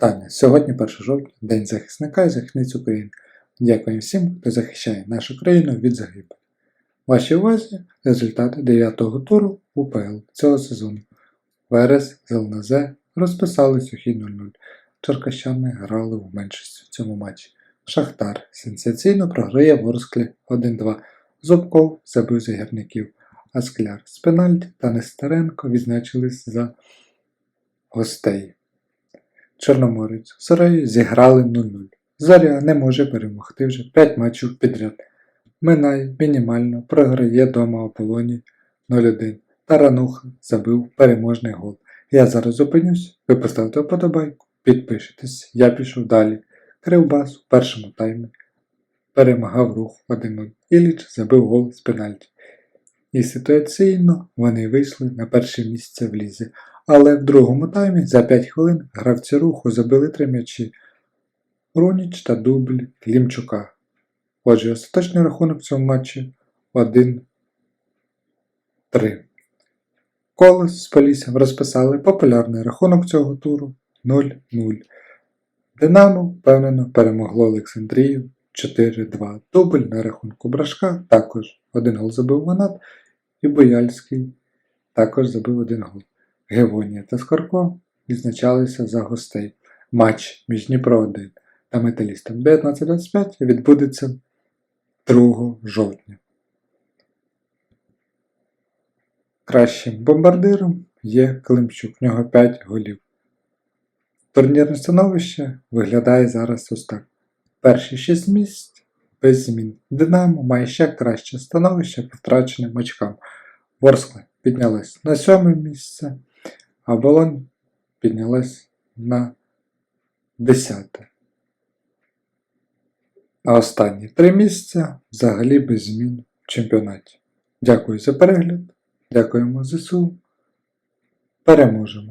Таня, сьогодні 1 жовтня, День захисника і захисниць України. Дякуємо всім, хто захищає нашу країну від загибелі. Вашій увазі результати 9-го туру УПЛ цього сезону. Верес з ЛНЗ розписались у хід 0-0. Черкащани грали в меншості в цьому матчі. Шахтар сенсаційно програє в Орсклі 1-2. Зубков забив за гірників, а Скляр з пенальті та Нестеренко відзначились за гостей. Чорноморець з Сараєю зіграли 0-0. Заря не може перемогти вже 5 матчів підряд. Минає мінімально програє дома Аполоні 0-1. Тарануха забив переможний гол. Я зараз зупинюсь, ви поставте вподобайку, підпишитесь, я пішов далі. Кривбас у першому таймі перемагав рух 1-0. Іліч забив гол з пенальті. І ситуаційно вони вийшли на перше місце в лізі. Але в другому таймі за 5 хвилин гравці руху забили три м'ячі Руніч та дубль Клімчука. Отже, остаточний рахунок в цьому матчі 1-3. Колос з Поліссям розписали популярний рахунок цього туру 0-0. Динамо впевнено перемогло Олександрію 4-2. Дубль на рахунку Брашка також один гол забив Ванат і Бояльський також забив один гол. Гевонія та Скорко відзначалися за гостей. Матч між Дніпро 1 та Металістом 19-25 відбудеться 2 жовтня. Кращим бомбардиром є Климчук, в нього 5 голів. Турнірне становище виглядає зараз ось так. Перші 6 місць без змін. Динамо має ще краще становище по втраченим очкам. Ворскла піднялась на сьоме місце, а піднялась на десяте. А останні три місця взагалі без змін в чемпіонаті. Дякую за перегляд. Дякуємо ЗСУ. Переможемо!